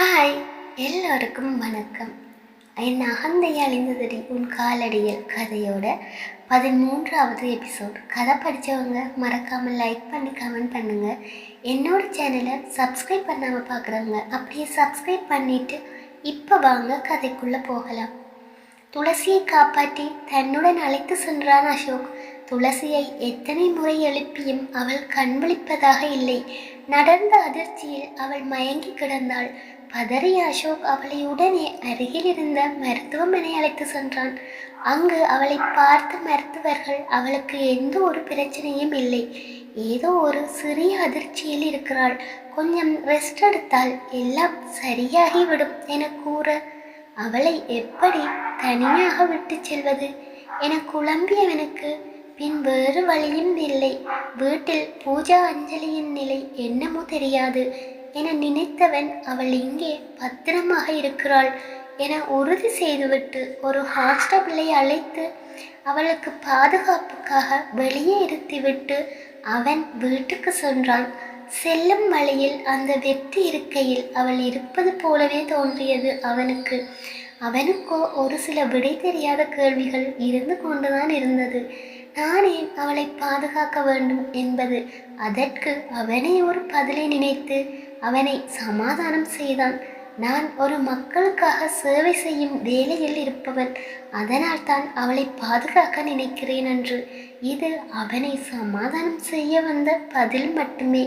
Hi எல்லோருக்கும் வணக்கம். என் அகந்தை அழிந்ததடி உன் காலடியில் கதையோட பதிமூன்றாவது எபிசோட் கதை படித்தவங்க மறக்காமல் லைக் பண்ணி கமெண்ட் பண்ணுங்கள் என்னோட சேனலை சப்ஸ்கிரைப் பண்ணாமல் பார்க்குறவங்க அப்படியே சப்ஸ்கிரைப் பண்ணிவிட்டு இப்போ வாங்க கதைக்குள்ளே போகலாம். துளசியை காப்பாற்றி தன்னுடன் அழைத்து சென்றான் அசோக். துளசியை எத்தனை முறை எழுப்பியும் அவள் கண்விழிப்பதாக இல்லை. நடந்த அதிர்ச்சியில் அவள் மயங்கி கிடந்தாள். பதறிய அசோக் அவளை உடனே அருகில் இருந்த மருத்துவமனை அழைத்து சென்றான். அங்கு அவளை பார்த்த மருத்துவர்கள் அவளுக்கு எந்த ஒரு பிரச்சனையும் இல்லை. ஏதோ ஒரு சிறிய அதிர்ச்சியில் இருக்கிறாள். கொஞ்சம் ரெஸ்ட் எடுத்தால் எல்லாம் சரியாகிவிடும் என கூற அவளை எப்படி தனியாக விட்டு செல்வது? என குழம்பியவனுக்கு பின் வேறு வழியும் இல்லை. வீட்டில் பூஜா அஞ்சலியின் நிலை என்னமோ தெரியாது. என நினைத்தவன் அவள் இங்கே பத்திரமாக இருக்கிறாள் என உறுதி செய்துவிட்டு ஒரு ஹாஸ்டபிளை அழைத்து அவளுக்கு பாதுகாப்புக்காக வெளியே இருத்திவிட்டு அவன் வீட்டுக்கு சென்றான். செல்லும் வழியில் அந்த வெற்றி இருக்கையில் அவள் இருப்பது போலவே தோன்றியது அவனுக்கு. அவனுக்கோ ஒரு சில விடை தெரியாத கேள்விகள் இருந்து கொண்டுதான் இருந்தது. நானே அவளை பாதுகாக்க வேண்டும் என்பது அதற்கு அவனே ஒரு பதிலை நினைத்து அவனை சமாதானம் செய்தான். நான் ஒரு மக்களுக்காக சேவை செய்யும் வேலையில் இருப்பவன். அதனால் தான் அவளை பாதுகாக்க நினைக்கிறேன் என்று. இது அவனை சமாதானம் செய்ய வந்த பதில் மட்டுமே.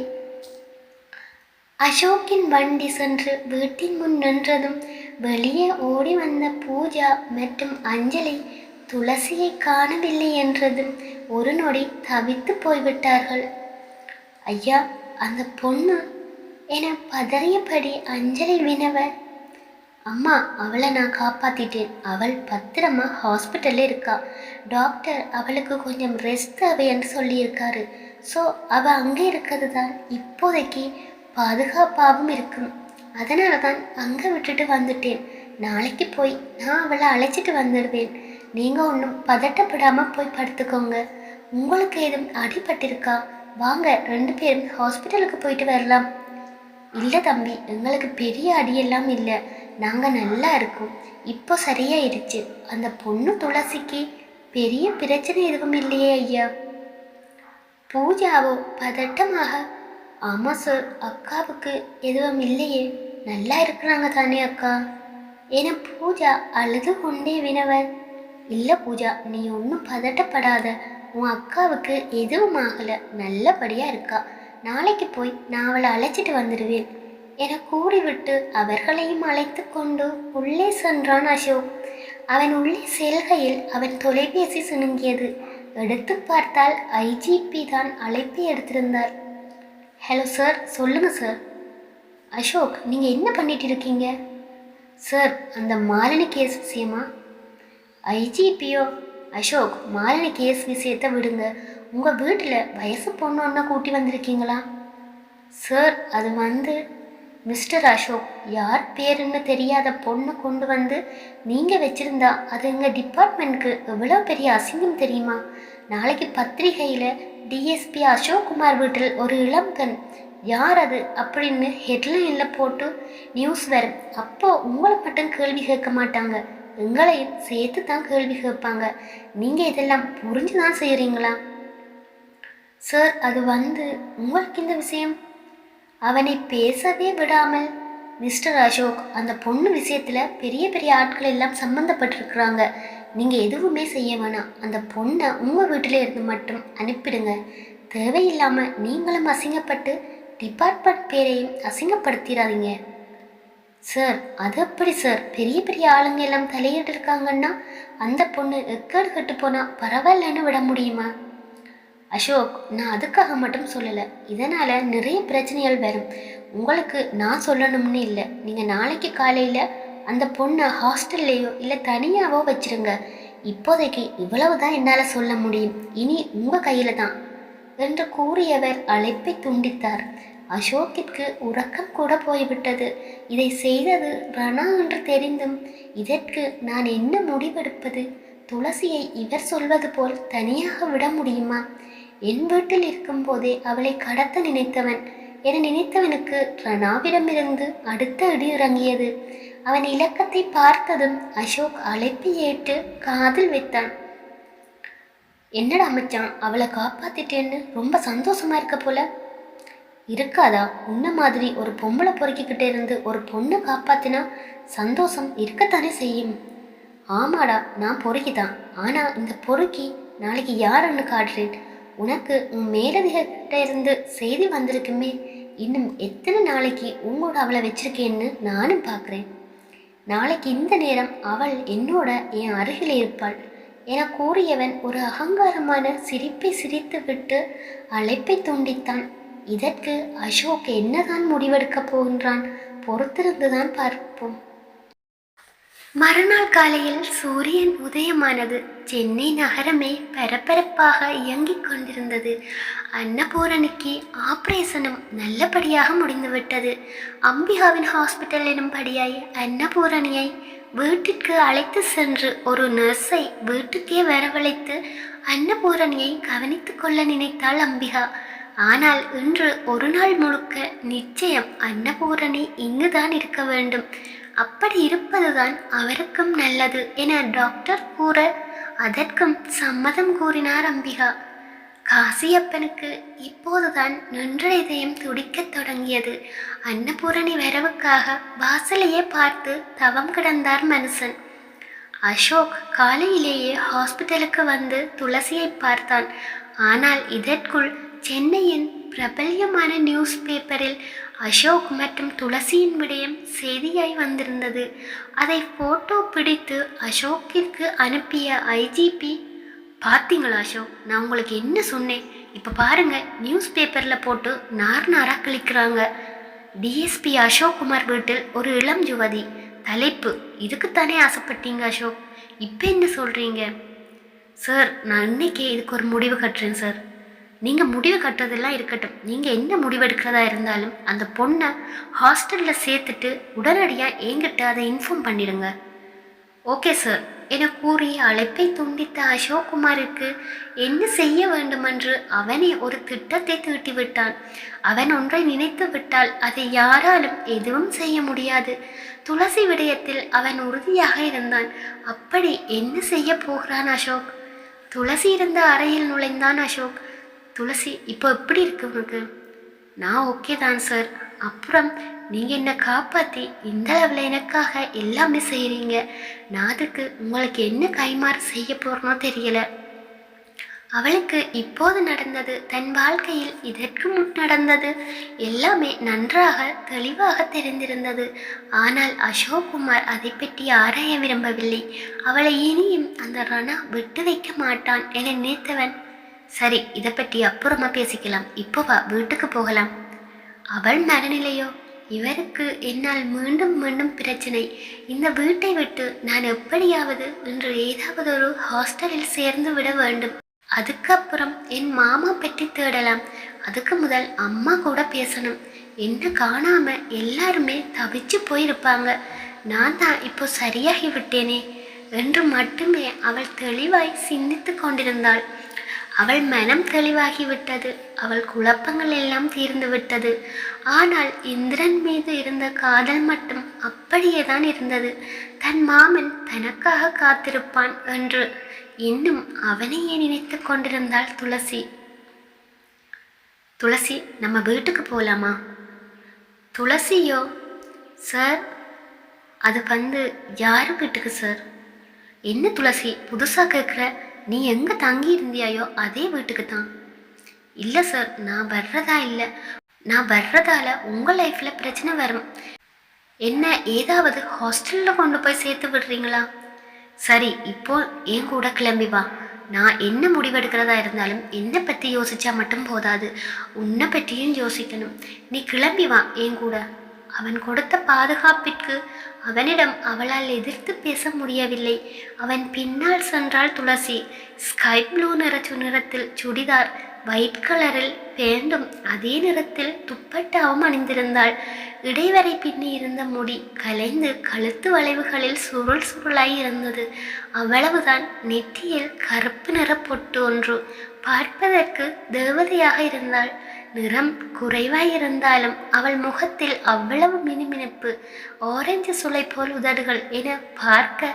அசோக்கின் வண்டி சென்று வீட்டின் முன் நின்றதும் வெளியே ஓடி வந்த பூஜா மற்றும் அஞ்சலி துளசியை காணவில்லை என்றதும் ஒரு நொடி தவித்து போய்விட்டார்கள். ஐயா அந்த பொண்ணு என பதறியபடி அஞ்சலி வினவ அம்மா அவளை நான் காப்பாத்திட்டேன். அவள் பத்திரமா ஹாஸ்பிட்டல்ல இருக்கா. டாக்டர் அவளுக்கு கொஞ்சம் ரெஸ்ட் தேவைன்னு சொல்லியிருக்காரு. ஸோ அவள் அங்கே இருக்கிறது தான் இப்போதைக்கு பாதுகாப்பாகவும் இருக்கும். அதனால தான் அங்கே விட்டுட்டு வந்துட்டேன். நாளைக்கு போய் நான் அவளை அழைச்சிட்டு வந்துடுவேன். நீங்கள் ஒன்றும் பதட்டப்படாமல் போய் படுத்துக்கோங்க. உங்களுக்கு எதுவும் அடிபட்டிருக்கா? வாங்க ரெண்டு பேரும் ஹாஸ்பிட்டலுக்கு போயிட்டு வரலாம். இல்லை தம்பி எங்களுக்கு பெரிய அடியெல்லாம் இல்லை. நாங்கள் நல்லா இருக்கோம். இப்போ சரியாயிருச்சு. அந்த பொண்ணு துளசிக்கு பெரிய பிரச்சனை எதுவும் இல்லையே ஐயா. பூஜாவோ பதட்டமாக ஆமாம் சார் அக்காவுக்கு எதுவும் இல்லையே. நல்லா இருக்கிறாங்க தானே அக்கா. என பூஜா அழுது கொண்டே வினவர் இல்லை பூஜா நீ ஒன்றும் பதட்டப்படாத. உன் அக்காவுக்கு எதுவும் ஆகலை. நல்லபடியாக இருக்கா. நாளைக்கு போய் நான் அவளை அழைச்சிட்டு வந்துடுவேன் என கூறிவிட்டு அவர்களையும் அழைத்து கொண்டு உள்ளே சென்றான் அசோக். அவன் உள்ளே செல்கையில் அவன் தொலைபேசி சுணுங்கியது எடுத்து பார்த்தால் ஐஜிபி தான் அழைப்பு எடுத்திருந்தார். ஹலோ சார் சொல்லுங்க சார் அசோக் நீங்கள் என்ன பண்ணிட்டு இருக்கீங்க? சார் அந்த மாலினி கேஸ் விஷயமா? ஐஜிபியோ அசோக் மாலினி கேஸ் விஷயத்தை விடுங்க. உங்கள் வீட்டில் வயசு பொண்ணு கூட்டி வந்திருக்கீங்களா? சார் அது வந்து மிஸ்டர் அசோக். யார் பேருன்னு தெரியாத பொண்ணை கொண்டு வந்து நீங்கள் வச்சுருந்தா அது எங்கள் டிபார்ட்மெண்ட்க்கு எவ்வளோ பெரிய அசிங்கம் தெரியுமா? நாளைக்கு பத்திரிகையில் டிஎஸ்பி அசோக் குமார் வீட்டில் ஒரு இளம்பெண் யார் அது அப்படின்னு ஹெட்லைனில் போட்டு நியூஸ் வரும். அப்போது உங்களை மட்டும் கேள்வி கேட்க மாட்டாங்க. எங்களையும் சேர்த்து தான் கேள்வி கேட்பாங்க. நீங்கள் இதெல்லாம் புரிஞ்சு தான் செய்கிறீங்களா சார் அது வந்து உங்களுக்கு இந்த விஷயம்? அவனை பேசவே விடாமல் மிஸ்டர் அசோக் அந்த பொண்ணு விஷயத்தில் பெரிய பெரிய ஆட்கள் எல்லாம் சம்மந்தப்பட்டிருக்கிறாங்க நீங்கள் எதுவுமே செய்ய வேணாம். அந்த பொண்ணை உங்கள் வீட்டில் இருந்து மட்டும் அனுப்பிடுங்க. தேவையில்லாமல் நீங்களும் அசிங்கப்பட்டு டிபார்ட்மெண்ட் பேரையும் அசிங்கப்படுத்திடாதீங்க. சார் அது அப்படி சார்? பெரிய பெரிய ஆளுங்க எல்லாம் தலையிட்டு இருக்காங்கன்னா அந்த பொண்ணு எக்கேடு கட்டு போனால் பரவாயில்லன்னு விட முடியுமா? அசோக் நான் அதுக்காக மட்டும் சொல்லலை. இதனால் நிறைய பிரச்சனைகள் வரும். உங்களுக்கு நான் சொல்லணும்னு இல்லை. நீங்கள் நாளைக்கு காலையில் அந்த பொண்ணை ஹாஸ்டல்லையோ இல்லை தனியாகவோ வச்சிருங்க. இப்போதைக்கு இவ்வளவு தான் என்னால் சொல்ல முடியும். இனி உங்கள் கையில் தான் என்று கூறியவர் அழைப்பை துண்டித்தார். அசோக்கிற்கு உறக்கம் கூட போய்விட்டது. இதை செய்தது ரணா என்று தெரிந்தும் இதற்கு நான் என்ன முடிவெடுப்பது? துளசியை இவர் சொல்வது போல் தனியாக விட முடியுமா? என் வீட்டில் இருக்கும்போதே அவளை கடத்த நினைத்தவன் என நினைத்தவனுக்கு ரணாவிடமிருந்து அடுத்த இடி இறங்கியது. அவன் இலக்கத்தை பார்த்ததும் அசோக் அழைப்பி ஏற்று காதில் வைத்தான். என்னடா அமைச்சான் அவளை காப்பாத்திட்டேன்னு ரொம்ப சந்தோஷமா இருக்க போல? இருக்காதா உன்ன மாதிரி ஒரு பொம்பளை பொறுக்கிக்கிட்டே இருந்து ஒரு பொண்ணை காப்பாத்தினா சந்தோஷம் இருக்கத்தானே செய்யும்? ஆமாடா நான் பொறுக்கிதான். ஆனா இந்த பொறுக்கி நாளைக்கு யாருன்னு காட்டுறேன்? உனக்கு உன் மேலதிகிட்ட இருந்து செய்தி வந்திருக்குமே. இன்னும் எத்தனை நாளைக்கு உங்களோட அவளை வச்சிருக்கேன்னு நானும் பார்க்குறேன் நாளைக்கு இந்த நேரம் அவள் என்னோட என் அருகில் இருப்பாள். என கூறியவன் ஒரு அகங்காரமான சிரிப்பை சிரித்து விட்டு அழைப்பை துண்டித்தான். இதற்கு அசோக் என்னதான் முடிவெடுக்கப் போகின்றான்? பொறுத்திருந்துதான் பார்ப்போம். மறுநாள் காலையில் சூரியன் உதயமானது சென்னை நகரமே பரபரப்பாக இயங்கிக் கொண்டிருந்தது. அன்னபூரணிக்கு ஆபரேஷனும் நல்லபடியாக முடிந்துவிட்டது. அம்பிகாவின் ஹாஸ்பிட்டல் எனும்படியாய் அன்னபூரணியை வீட்டிற்கு அழைத்து சென்று ஒரு நர்ஸை வீட்டுக்கே வரவழைத்து அன்னபூரணியை கவனித்து கொள்ள நினைத்தாள் அம்பிகா. ஆனால் இன்று ஒரு நாள் முழுக்க நிச்சயம் அன்னபூரணி இங்குதான் இருக்க வேண்டும். அப்படி இருப்பதுதான் அவருக்கும் நல்லது என டாக்டர் கூற அதற்கும் சம்மதம் கூறினார் அம்பிகா. காசியப்பனுக்கு இப்போதுதான் நின்ற இதயம் துடிக்கத் தொடங்கியது. அன்னபூரணி வரவுக்காக வாசலையே பார்த்து தவம் கிடந்தார் மனுஷன் அசோக் காலையிலேயே ஹாஸ்பிட்டலுக்கு வந்து துளசியை பார்த்தான். ஆனால் இதற்குள் சென்னையின் பிரபல்யமான நியூஸ் பேப்பரில் அசோக் மற்றும் துளசியின் விடயம் செய்தியாய் வந்திருந்தது. அதை போட்டோ பிடித்து அசோக்கிற்கு அனுப்பிய ஐஜிபி பார்த்தீங்களா அசோக்? நான் உங்களுக்கு என்ன சொன்னேன்? இப்போ பாருங்க நியூஸ் பேப்பரில் போட்டு நார் நாராக கிழிக்கிறாங்க. டிஎஸ்பி அசோக் குமார் வீட்டில் ஒரு இளம் யுவதி. தலைப்பு இதுக்குத்தானே ஆசைப்பட்டீங்க அசோக்? இப்போ என்ன சொல்கிறீங்க சார் நான் இன்னைக்கே இதுக்கு ஒரு முடிவு கட்டுறேன் சார். நீங்கள் முடிவு கட்டுறதெல்லாம் இருக்கட்டும். நீங்கள் என்ன முடிவெடுக்கிறதா இருந்தாலும் அந்த பொண்ணை ஹாஸ்டலில் சேர்த்துட்டு உடனடியாக என்கிட்ட அதை இன்ஃபார்ம் பண்ணிடுங்க. ஓகே சார் என கூறி அழைப்பை துண்டித்த அசோக்குமாருக்கு என்ன செய்ய வேண்டுமென்று அவனே ஒரு திட்டத்தை தீட்டிவிட்டான். அவன் ஒன்றை நினைத்து விட்டால் அதை யாராலும் எதுவும் செய்ய முடியாது. துளசி விடயத்தில் அவன் உறுதியாக இருந்தான். அப்படி என்ன செய்ய போகிறான் அசோக்? துளசி இருந்த அறையில் நுழைந்தான் அசோக். துளசி இப்போ எப்படி இருக்கு உங்களுக்கு நான் ஓகே தான் சார் அப்புறம் நீங்கள் என்னை காப்பாற்றி இந்த அளவில் எனக்காக எல்லாமே செய்கிறீங்க நான் அதுக்கு உங்களுக்கு என்ன கைமாறு செய்ய போகிறனோ தெரியல. அவளுக்கு இப்போது நடந்தது தன் வாழ்க்கையில் இதற்கு முன் நடந்தது. எல்லாமே நன்றாக தெளிவாக தெரிந்திருந்தது. ஆனால் அசோக்குமார் அதை பற்றி ஆராய விரும்பவில்லை. அவளை இனியும் அந்த ரணா விட்டு வைக்க மாட்டான் என நினைத்தவன் சரி இதை பற்றி அப்புறமா பேசிக்கலாம். இப்போ வா வீட்டுக்கு போகலாம். அவள் மனநிலையோ? இவருக்கு என்னால் மீண்டும் மீண்டும் பிரச்சனை. இந்த வீட்டை விட்டு நான் எப்படியாவது இன்று ஏதாவது ஒரு ஹாஸ்டலில் சேர்ந்து விட வேண்டும். அதுக்கப்புறம் என் மாமா பற்றி தேடலாம். அதுக்கு முதல் அம்மா கூட பேசணும். என்ன காணாம எல்லாருமே தவிச்சு போயிருப்பாங்க. நான் தான் இப்போ சரியாகி விட்டேனே. என்று மட்டுமே அவள் தெளிவாய் சிந்தித்து கொண்டிருந்தாள். அவள் மனம் தெளிவாகிவிட்டது. அவள் குழப்பங்கள் எல்லாம் தீர்ந்து விட்டது ஆனால் இந்திரன் மீது இருந்த காதல் மட்டும் அப்படியே தான் இருந்தது. தன் மாமன் தனக்காக காத்திருப்பான் என்று இன்னும் அவனையே நினைத்து கொண்டிருந்தாள் துளசி. துளசி நம்ம வீட்டுக்கு போகலாமா துளசியோ? சார் அது வந்து யார் வீட்டுக்கு சார் என்ன துளசி புதுசாக கேட்குற நீ எங்கே தங்கி இருந்தியாயோ அதே வீட்டுக்கு தான் இல்லை சார் நான் வர்றதா இல்லை. நான் வர்றதால உங்கள் லைஃப்பில் பிரச்சனை வரும். என்ன ஏதாவது ஹாஸ்டலில் கொண்டு போய் சேர்த்து விடுறீங்களா? சரி இப்போ என் கூட கிளம்பி வா. நான் என்ன முடிவெடுக்கிறதா இருந்தாலும் என்னை பற்றி யோசிச்சா மட்டும் போதாது. உன்னை பற்றியும் யோசிக்கணும். நீ கிளம்பி வா என் கூட. அவன் கொடுத்த பாதுகாப்பிற்கு அவனிடம் அவளால் எதிர்த்து பேச முடியவில்லை. அவன் பின்னால் சென்றாள் துளசி. ஸ்கை ப்ளூ நிற நிறத்தில் சுடிதார் ஒயிட் கலரில் பேண்டும் அதே நிறத்தில் துப்பட்டாவும் அணிந்திருந்தாள் இடைவரை பின்னி இருந்த முடி கலைந்து கழுத்து வளைவுகளில் சுருள் சுருளாய் இருந்தது. அவ்வளவுதான் நெற்றியில் கருப்பு நிற பொட்டு ஒன்று. பார்ப்பதற்கு தேவதையாக இருந்தாள். நிறம் குறைவாயிருந்தாலும் அவள் முகத்தில் அவ்வளவு மினுமினுப்பு ஆரஞ்சு சுளை போல் உதடுகள் என பார்க்க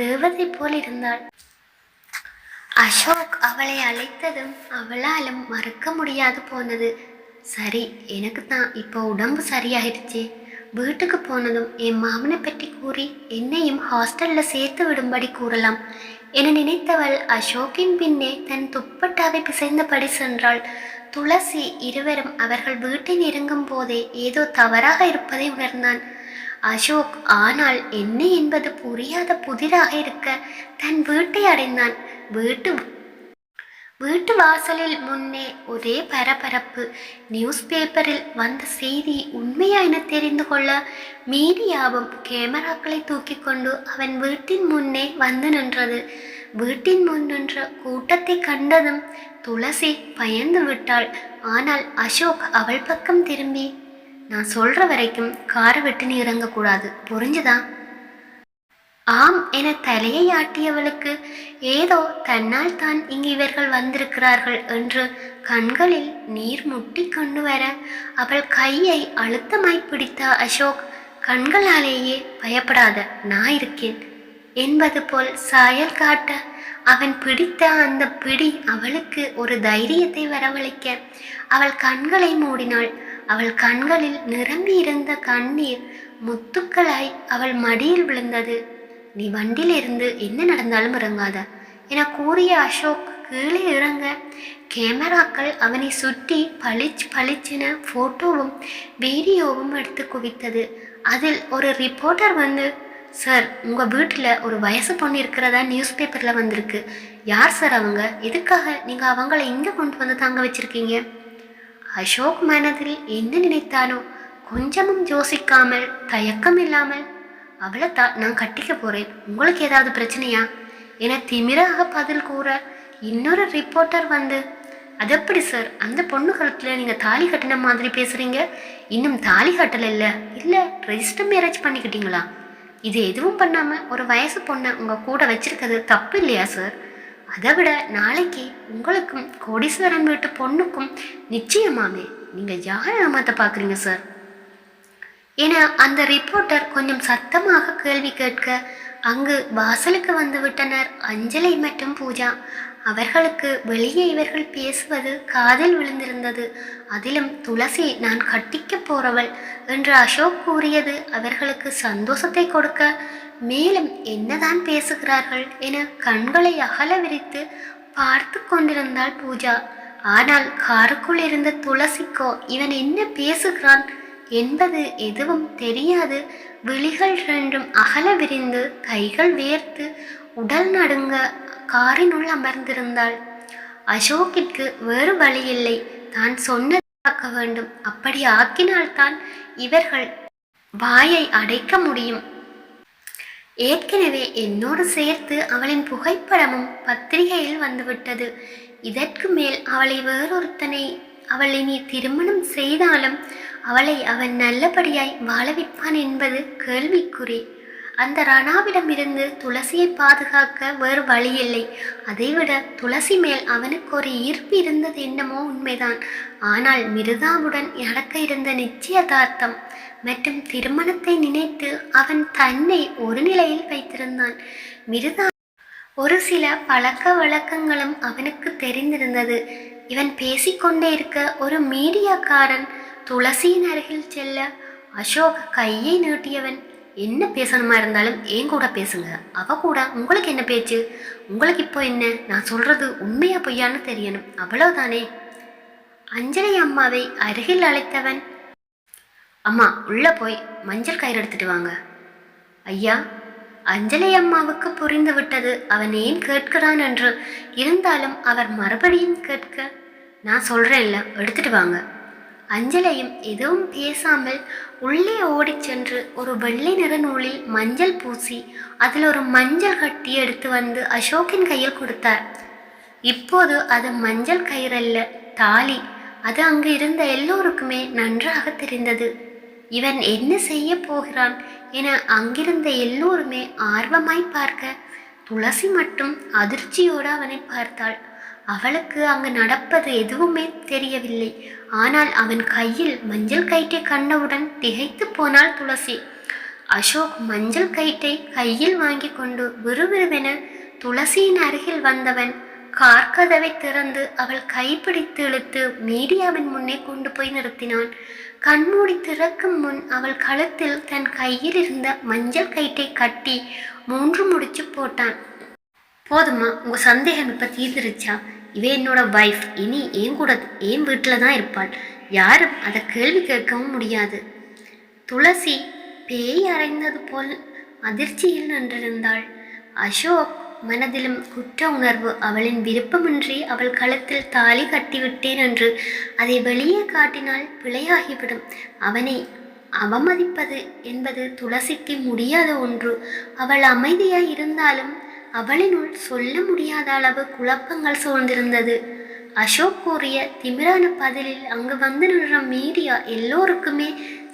தேவதை போல் இருந்தாள். அசோக் அவளை அழைத்ததும் அவளாலும் மறக்க முடியாது போனது. சரி எனக்கு தான் இப்போ உடம்பு சரியாயிருச்சு வீட்டுக்கு போனதும் என் மாமனை பற்றி கூறி என்னையும் ஹாஸ்டல்ல சேர்த்து விடும்படி கூறலாம் என நினைத்தவள் அசோக்கின் பின்னே தன் துப்பட்டாவை பிசைந்தபடி சென்றாள். துளசி இருவரும் அவர்கள் வீட்டை நெருங்கும் போதே ஏதோ தவறாக இருப்பதை உணர்ந்தான். அசோக் ஆனால் என்ன என்பது புரியாத புதிராக இருக்க தன் வீட்டை அடைந்தான். வீட்டு வீட்டு வாசலில் முன்னே ஒரே பரபரப்பு. நியூஸ் பேப்பரில் வந்த செய்தி உண்மையா என தெரிந்து கொள்ள மீடியாவும் கேமராக்களை தூக்கி கொண்டு அவன் வீட்டின் முன்னே வந்து நின்றது. வீட்டின் முன்னின்ற கூட்டத்தை கண்டதும் துளசி பயந்து விட்டாள். ஆனால் அசோக் அவள் பக்கம் திரும்பி நான் சொல்ற வரைக்கும் காரை விட்டு நீ இறங்கக்கூடாது. புரிஞ்சுதா? ஆம் என தலையை ஆட்டியவளுக்கு ஏதோ தன்னால் தான் இங்கு இவர்கள் வந்திருக்கிறார்கள் என்று கண்களில் நீர் முட்டி கொண்டு வர அவள் கையை அழுத்தமாய் பிடித்த அசோக் கண்களாலேயே பயப்படாத நான் இருக்கேன். என்பது போல் சாயல் காட்ட அவன் பிடித்த அந்த பிடி அவளுக்கு ஒரு தைரியத்தை வரவழைக்க. அவள் கண்களை மூடினாள். அவள் கண்களில் நிரம்பி இருந்த கண்ணீர் முத்துக்களாய் அவள் மடியில் விழுந்தது. நீ வண்டியிலிருந்து என்ன நடந்தாலும் இறங்காத என கூறிய அசோக் கீழே இறங்க. கேமராக்கள் அவனை சுற்றி பளிச் பளிச்சென ஃபோட்டோவும் வீடியோவும் எடுத்து குவித்தது. அதில் ஒரு ரிப்போர்ட்டர் வந்து சார் உங்கள் வீட்டில் ஒரு வயசு பொண்ணு இருக்கிறதா நியூஸ் பேப்பரில் வந்திருக்கு. யார் சார் அவங்க? எதுக்காக நீங்கள் அவங்கள இங்கே கொண்டு வந்து தங்க வச்சிருக்கீங்க? அசோக் மனதில் என்ன நினைத்தானோ கொஞ்சமும் யோசிக்காமல் தயக்கம் இல்லாமல் அவளை தா நான் கட்டிக்க போகிறேன் உங்களுக்கு ஏதாவது பிரச்சனையா? என திமிராக பதில் கூற இன்னொரு ரிப்போர்ட்டர் வந்து அது எப்படி சார்? அந்த பொண்ணு கழுத்தில் நீங்கள் தாலி கட்டின மாதிரி பேசுகிறீங்க இன்னும் தாலி கட்டலை இல்லை? இல்லை ரெஜிஸ்டர் மேரேஜ் பண்ணிக்கிட்டீங்களா? இது எதுவும் பண்ணாமல் ஒரு வயசு பொண்ணை உங்கள் கூட வச்சுருக்கிறது தப்பு இல்லையா சார் அதை விட நாளைக்கு உங்களுக்கும் கோடீஸ்வரன் வீட்டு பொண்ணுக்கும் நிச்சயமாமே நீங்கள் யாரை ஏமாற்ற பார்க்குறீங்க சார் என அந்த ரிப்போர்ட்டர் கொஞ்சம் சத்தமாக கேள்வி கேட்க அங்கு வாசலுக்கு வந்து விட்டனர் அஞ்சலி மற்றும் பூஜா. அவர்களுக்கு வெளியே இவர்கள் பேசுவது காதில் விழுந்திருந்தது. அதிலும் துளசி நான் கட்டிக்க போறவள் என்று அசோக் கூறியது அவர்களுக்கு சந்தோஷத்தை கொடுக்க. மேலும் என்னதான் பேசுகிறார்கள் என கண்களை அகல விரித்து பார்த்து கொண்டிருந்தாள் பூஜா. ஆனால் காருக்குள் இருந்த துளசிக்கோ இவன் என்ன பேசுகிறான்? என்பது எதுவும் தெரியாது. விழிகள் ரெண்டும் அகல விரிந்து கைகள் வேர்த்து உடல் நடுங்க காரினுள் அமர்ந்திருந்தாள். அசோக்கிற்கு வேறு வழி இல்லை தான் சொன்னதாக்க வேண்டும். அப்படி ஆக்கினால்தான் இவர்கள் வாயை அடைக்க முடியும். ஏற்கனவே என்னோடு சேர்த்து அவளின் புகைப்படமும் பத்திரிகையில் வந்துவிட்டது. இதற்கு மேல் அவளை வேறொருத்தனை அவள் இனி திருமணம் செய்தாலும் அவளை அவன் நல்லபடியாய் வாழவிப்பான் என்பது கேள்விக்குறி. அந்த ரணாவிடமிருந்து துளசியை பாதுகாக்க வேறு வழியில்லை. அதைவிட துளசி மேல் அவனுக்கு ஒரு ஈர்ப்பு இருந்தது என்னமோ உண்மைதான். ஆனால் மிருதாவுடன் நடக்க இருந்த நிச்சயதார்த்தம் மற்றும் திருமணத்தை நினைத்து அவன் தன்னை ஒரு நிலையில் வைத்திருந்தான். மிருதா ஒரு சில பழக்க வழக்கங்களும் அவனுக்கு தெரிந்திருந்தது. இவன் பேசிக்கொண்டே இருக்க ஒரு மீடியாக்காரன் துளசியின் அருகில் செல்ல அசோக் கையை நீட்டியவன் என்ன பேசணுமா இருந்தாலும் என் கூட பேசுங்க. அவ கூட உங்களுக்கு என்ன பேச்சு? உங்களுக்கு இப்போ என்ன? நான் சொல்றது உண்மையா பொய்யான்னு தெரியணும். அவ்வளவுதானே? அஞ்சலி அம்மாவை அருகில் அழைத்தவன். அம்மா உள்ள போய் மஞ்சள் கயிறு எடுத்துட்டு வாங்க. ஐயா அஞ்சலி அம்மாவுக்கு புரிந்து விட்டது. அவன் ஏன் கேட்கிறான் என்று இருந்தாலும் அவர் மறுபடியும் கேட்க நான் சொல்றேன்ல எடுத்துட்டு வாங்க. அஞ்சலையும் எதுவும் பேசாமல் உள்ளே ஓடிச் சென்று ஒரு வெள்ளை நிற நூலில் மஞ்சள் பூசி அதில் ஒரு மஞ்சள் கட்டி எடுத்து வந்து அசோக்கின் கையில் கொடுத்தார். இப்போது அது மஞ்சள் கயிறல்ல தாலி. அது அங்கு இருந்த எல்லோருக்குமே நன்றாக தெரிந்தது. இவன் என்ன செய்ய போகிறான் என அங்கிருந்த எல்லோருமே ஆர்வமாய் பார்க்க துளசி மட்டும் அதிர்ச்சியோடு அவனை பார்த்தாள். அவளுக்கு அங்கு நடப்பது எதுவுமே தெரியவில்லை. ஆனால் அவன் கையில் மஞ்சள் கயிற்றை கண்டவுடன் திகைத்து போனாள் துளசி. அசோக் மஞ்சள் கயிற்றை கையில் வாங்கி கொண்டு விறுவிறுவென துளசியின் அருகில் வந்தவன் கார் கதவை திறந்து அவள் கைப்பிடித்து இழுத்து மீடியாவின் முன்னே கொண்டு போய் நிறுத்தினான். கண்மூடி திறக்கும் முன் அவள் கழுத்தில் தன் கையில் இருந்த மஞ்சள் கயிற்றை கட்டி மூன்று முடிச்சு போட்டான். போதுமா உங்க சந்தேகம் இப்ப தீர்ந்துருச்சா? இவ என்னோட வைஃப் இனி ஏன் கூட ஏன் வீட்டில் தான் இருப்பாள். யாரும் அதை கேள்வி கேட்கவும் முடியாது. துளசி பேய் அறைந்தது போல் அதிர்ச்சியில் நின்றிருந்தாள். அசோக் மனதிலும் குற்ற உணர்வு அவளின் விருப்பமின்றி அவள் கழுத்தில் தாலி கட்டிவிட்டேன் என்று அதை வெளியே காட்டினால் பிழையாகிவிடும். அவனை அவமதிப்பது என்பது துளசிக்கு முடியாத ஒன்று. அவள் அமைதியாய் இருந்தாலும் அவளினுள் சொல்ல முடியாத அளவு குழப்பங்கள் சூழ்ந்திருந்தது. அசோக் கூறிய திமிரான பதிலில் அங்கு வந்து நின்ற மீடியா எல்லோருக்குமே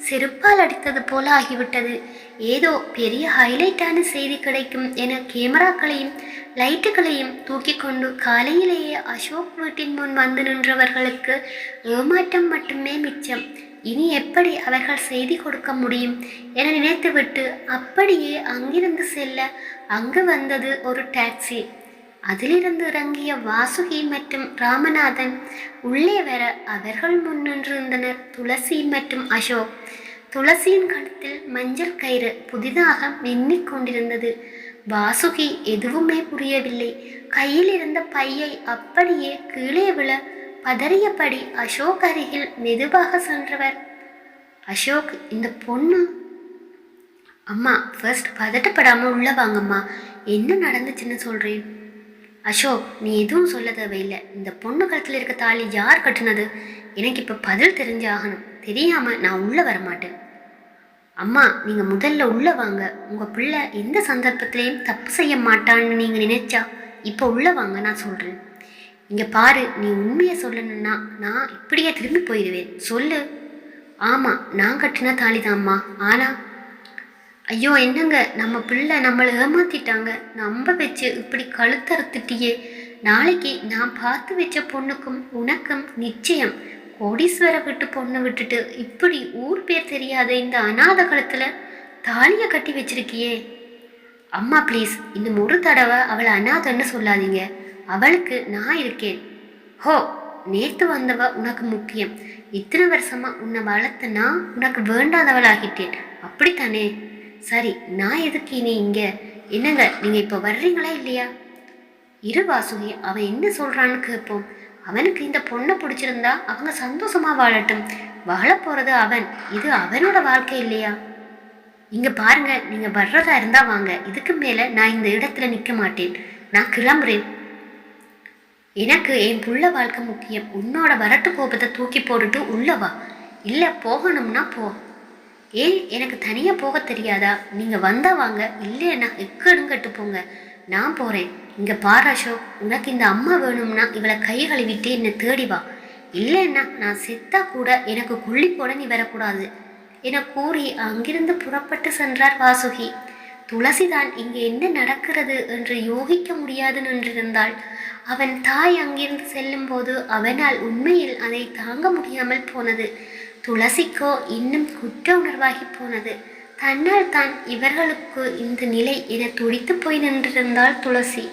செருப்பால் அடித்தது போல ஆகிவிட்டது. ஏதோ பெரிய ஹைலைட்டான செய்தி கிடைக்கும் என கேமராக்களையும் லைட்டுகளையும் தூக்கி கொண்டு காலையிலேயே அசோக் வீட்டின் முன் வந்து நின்றவர்களுக்கு ஏமாற்றம் மட்டுமே மிச்சம். இனி எப்படி அவர்கள் செய்தி கொடுக்க முடியும்? என நினைத்துவிட்டு அப்படியே அங்கிருந்து செல்ல அங்கு வந்தது ஒரு டாக்ஸி. அதிலிருந்து இறங்கிய வாசுகி மற்றும் ராமநாதன் உள்ளே வர அவர்கள் முன்னின்றிருந்தனர் துளசி மற்றும் அசோக். துளசியின் கழுத்தில் மஞ்சள் கயிறு புதிதாக மின்னிக்கொண்டிருந்தது வாசுகி எதுவுமே புரியவில்லை. கையில் இருந்த பையை அப்படியே கீழே விழ பதறியபடி அசோக் அருகில் மெதுவாக சென்றவர். அசோக் இந்த பொண்ணு? அம்மா ஃபர்ஸ்ட் பதட்டப்படாமல் உள்ள வாங்கம்மா. என்ன நடந்துச்சுன்னு சொல்கிறேன் அசோக் நீ எதுவும் சொல்ல தேவையில்லை. இந்த பொண்ணு கழுத்தில் இருக்க தாலி யார் கட்டுனது? எனக்கு இப்போ பதில் தெரிஞ்சாகணும் தெரியாமல் நான் உள்ளே வரமாட்டேன். அம்மா நீங்கள் முதல்ல உள்ளே வாங்க. உங்கள் பிள்ளை எந்த சந்தர்ப்பத்திலையும் தப்பு செய்ய மாட்டான்னு நீங்கள் நினைச்சா இப்போ உள்ளே வாங்க நான் சொல்கிறேன் இங்கே பாரு நீ உண்மையை சொல்லணும்னா நான் இப்படியே திரும்பி போயிடுவேன். சொல்லு. ஆமாம் நான் கட்டின தாலி தான்மா. ஆனால் ஐயோ என்னங்க? நம்ம பிள்ளை நம்மளை ஏமாத்திட்டாங்க. நம்ப வச்சு இப்படி கழுத்தறுத்துட்டியே நாளைக்கு நான் பார்த்து வச்ச பொண்ணுக்கும் உனக்கும் நிச்சயம் கோடீஸ்வர விட்டு பொண்ணை விட்டுட்டு இப்படி ஊர் பேர் தெரியாத இந்த அநாத காலத்தில் தாலியை கட்டி வச்சிருக்கியே. அம்மா ப்ளீஸ் இன்னும் ஒரு தடவை அவளை அநாதன்னு சொல்லாதீங்க. அவளுக்கு நான் இருக்கேன். ஹோ நேத்து வந்தவ உனக்கு முக்கியம். இத்தனை வருஷமா உன்னை வளர்த்த நான் உனக்கு வேண்டாதவளாகிட்டேன். அப்படித்தானே? சரி நான் எதுக்கு இனி இங்க? என்னங்க நீங்க இப்ப வர்றீங்களா இல்லையா? இரு வாசுகி அவன் என்ன சொல்றான்னு கேட்போம். அவனுக்கு இந்த பொண்ணை பிடிச்சிருந்தா அவங்க சந்தோஷமா வாழட்டும். வாழ போறது அவன். இது அவனோட வாழ்க்கை இல்லையா? இங்க பாருங்க நீங்க வர்றதா இருந்தா வாங்க. இதுக்கு மேல நான் இந்த இடத்துல நிக்க மாட்டேன். நான் கிளம்புறேன். எனக்கு என் புள்ள வாழ்க்கை முக்கியம். உன்னோட வரட்டு கோபத்தை தூக்கி போட்டுட்டு உள்ளவா இல்லை போகணும்னா போ. ஏன் எனக்கு தனியாக போக தெரியாதா? நீங்கள் வந்தா வாங்க. இல்லைன்னா எக்கடுங்கட்டு போங்க. நான் போகிறேன் இங்கே பாராஷோ உனக்கு இந்த அம்மா வேணும்னா இவளை கை கழுவிட்டு என்னை தேடி வா. இல்லைன்னா நான் செத்தா கூட எனக்கு குள்ளி போட நீ வரக்கூடாது. என கூறி அங்கிருந்து புறப்பட்டு சென்றார் வாசுகி. துளசிதான் இங்கே என்ன நடக்கிறது என்று யோகிக்க முடியாது நின்றிருந்தாள். அவன் தாய் அங்கிருந்து செல்லும்போது அவனால் உண்மையில் அதை தாங்க முடியாமல் போனது. துளசிக்கோ இன்னும் குற்ற உணர்வாகி போனது. தன்னால் தான் இவர்களுக்கு இந்த நிலை என துடித்து போய் நின்றிருந்தாள் துளசி.